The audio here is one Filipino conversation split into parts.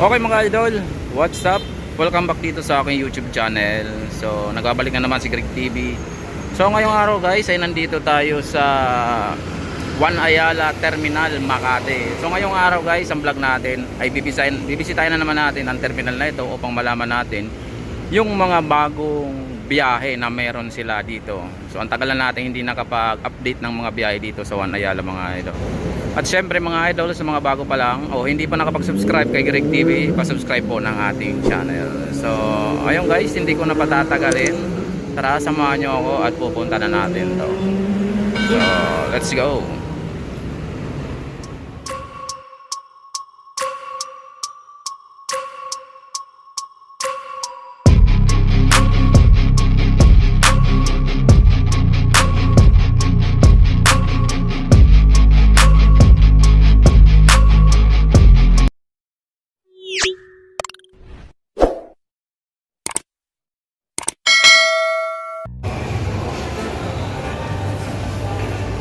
Okay mga idol, what's up? Welcome back dito sa aking YouTube channel. So, nagbabalik na naman si Greg TV. So, ngayong araw guys ay nandito tayo sa Juan Ayala Terminal, Makati. So, ngayong araw guys, ang vlog natin ay bibisitahin, bibisitahin na naman natin ang terminal na ito upang malaman natin yung mga bagong biyahe na meron sila dito. So, ang tagal na natin hindi nakapag-update ng mga biyahe dito sa Juan Ayala mga idol. At syempre mga idol sa mga bago pa lang o hindi pa nakapag-subscribe kay Greg TV, pa-subscribe po ng ating channel. So, ayun guys, hindi ko na patatagalin. Tara, samahan nyo ako at pupunta na natin to. So, let's go.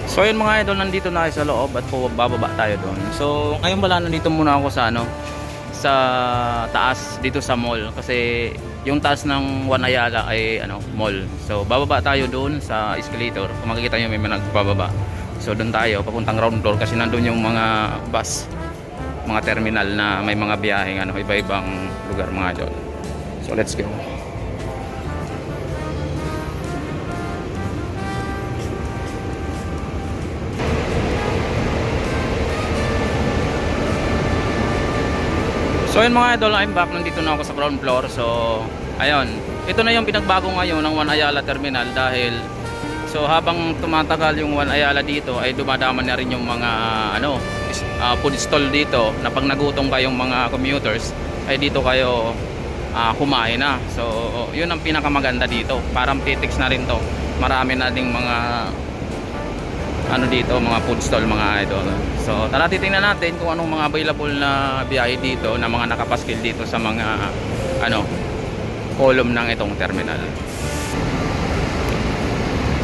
So ayun mga idol, nandito na tayo sa loob at bababa tayo doon. So ngayon pala nandito muna ako sa ano sa taas dito sa mall kasi yung taas ng One Ayala ay ano mall. So bababa tayo doon sa escalator. Kung makikita niyo may nagbababa. So doon tayo papuntang ground floor kasi nandoon yung mga bus, mga terminal na may mga biyaheng ano iba-ibang lugar mga idol. So let's go. So ayun mga idol, I'm back. Nandito na ako sa ground floor. So ayun, ito na yung pinagbago ngayon ng One Ayala Terminal dahil so habang tumatagal yung One Ayala dito ay dumadaman na rin yung mga ano, ah, food stall dito na pag nagutom kayong mga commuters ay dito kayo ah, kumain na. So yun ang pinakamaganda dito. Parang PTX na rin to. Marami na ding mga ano dito mga food stall mga idol. So tara titingnan natin kung anong mga available na biyahe dito na mga nakapaskil dito sa mga ano column ng itong terminal.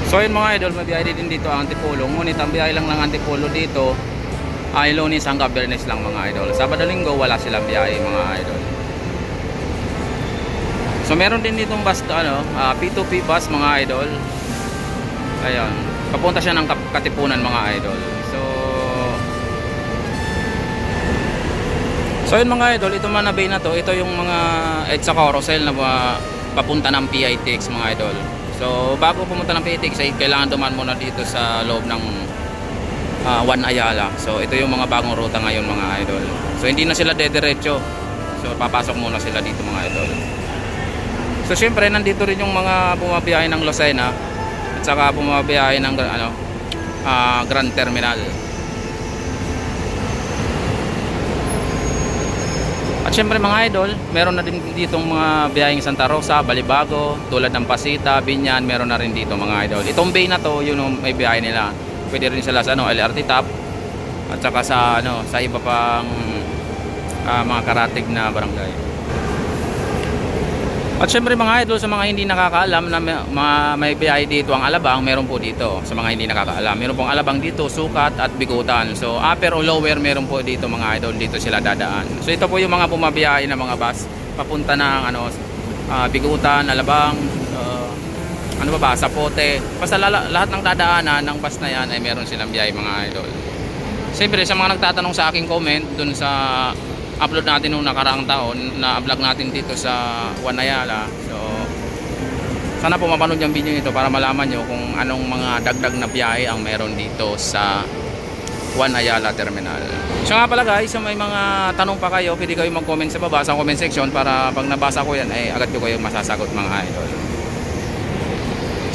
So yun mga idol may biyahe din dito ang Antipolo. Ngunit ang biyahe lang ng Antipolo dito ay lunes hanggang biyernes lang mga idol. Sabado linggo wala silang biyahe mga idol. So meron din ditong bus ano ah, P2P bus mga idol. Ayun papunta siya ng Katipunan mga idol. So so yun mga idol ito manabay na to ito yung mga EDSA carousel na mga papunta ng PITX mga idol. So bago pumunta ng PITX ay kailangan duman muna dito sa loob ng ah, One Ayala. So ito yung mga bagong ruta ngayon mga idol. So hindi na sila dediretso. So papasok muna sila dito mga idol. So syempre nandito rin yung mga bumabiyahe ng Lucena at saka bumabiyahe ng ano ah, Grand Terminal. At syempre mga idol meron na din ditong mga biyaheng Santa Rosa, Balibago tulad ng Pasita, Binyan meron na rin dito mga idol. Itong bay na to yun yung may biyahe nila. Pwede rin sila sa ano, LRT top at saka sa ano sa iba pang ah, mga karatig na barangay at syempre mga idol sa mga hindi nakakaalam na may, mga, may biyahe dito ang Alabang, meron po dito sa mga hindi nakakaalam. Meron pong Alabang dito, Sukat at Bigutan. So upper o lower meron po dito mga idol, dito sila dadaan. So ito po yung mga bumabiyahe na mga bus papunta ng ano ah, Bigutan, Alabang, ah, ano ba ba, Sapote. Basta lahat ng dadaanan ng bus na yan ay meron silang biyahe mga idol. Siyempre sa mga nagtatanong sa aking comment dun sa upload natin nung nakaraang taon na vlog natin dito sa Wanayala. So sana po mapanood yung video nito para malaman nyo kung anong mga dagdag na biyahe ang meron dito sa Wanayala Terminal. So nga pala guys, sa may mga tanong pa kayo, pwede kayo mag-comment sa baba sa comment section para pag nabasa ko yan ay agad ko kayo masasagot mga idol.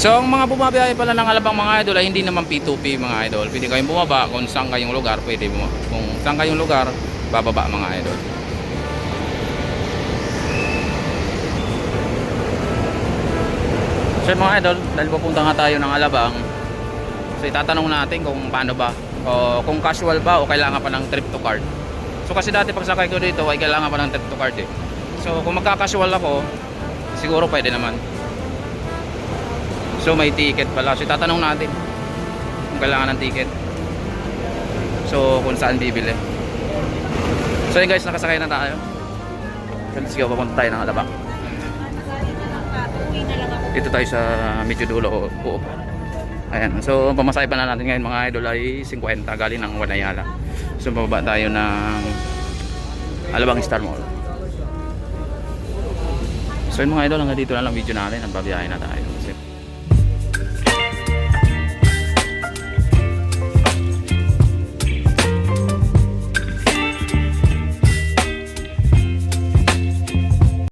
So ang mga bumabiyahe pala ng alabang mga idol ay hindi naman P2P mga idol. Pwede kayong bumaba kung saan kayong lugar, pwede mo. Kung saan kayong lugar, bababa mga idol. So mga idol, dahil pupunta nga tayo ng Alabang, so itatanong natin kung paano ba, o kung casual ba o kailangan pa ng trip to card. So kasi dati pag sakay ko dito ay kailangan pa ng trip to card eh. So kung magka-casual ako, siguro pwede naman. So may ticket pala. So tatanong natin kung kailangan ng ticket. So kung saan bibili. So yun guys, nakasakay na tayo. So let's go, papunta tayo ng ako. Dito tayo sa medyo dulo po. Ayan. So, pamasahe pa na natin ngayon mga idol ay 50 galing ng Wanayala. So, bababa tayo ng Alabang Star Mall. So, yun mga idol, hanggang dito na lang video natin. Ang babiyahe na tayo.